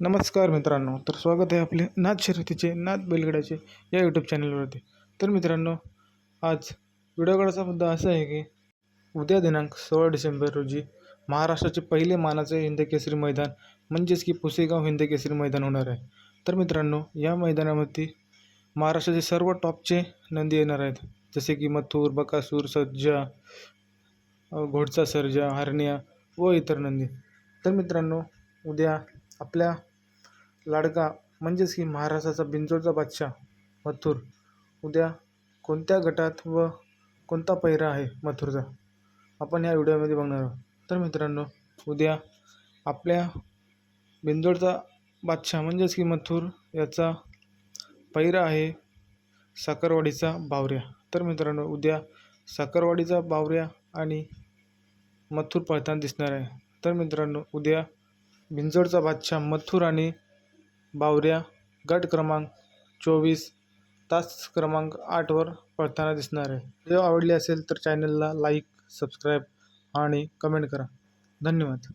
नमस्कार मित्रांनो तर स्वागत आहे आपले नाथ शर्यतीचे नाथ बैलगड्याचे या यूट्यूब चॅनलवरती तर मित्रांनो आज व्हिडिओगडाचा मुद्दा असा आहे की उद्या दिनांक सोळा डिसेंबर रोजी महाराष्ट्राचे पहिले मानाचे हिंदकेसरी मैदान म्हणजेच की पुसेगाव हिंदकेसरी मैदान होणार आहे. तर मित्रांनो या मैदानामध्ये महाराष्ट्राचे सर्व टॉपचे नंदी येणार आहेत. जसे की मथूर बकासूर सज्जा घोडचा सर्जा हरण्या व इतर नंदी. तर मित्रांनो उद्या आपल्या लाडका म्हणजेच की महाराष्ट्राचा बिंजोडचा बादशाह मथुर. उद्या कोणत्या गटात व कोणता पैरा आहे मथुरचा? आपण या व्हिडिओमध्ये बघणार आहोत. तर मित्रांनो उद्या आपल्या बिंजोडचा बादशाह म्हणजेच की मथुर याचा पैरा आहे साखरवाडीचा बावऱ्या. तर मित्रांनो उद्या साखरवाडीचा बावऱ्या आणि मथुर पळताना दिसणार आहे. तर मित्रांनो उद्या भिंजडचा बादशाह मथुर आणि बावऱ्या गट क्रमांक चोवीस तास क्रमांक आठवर पळताना दिसणार आहे. व्हिडिओ आवडली असेल तर चॅनलला लाईक सबस्क्राईब आणि कमेंट करा. धन्यवाद.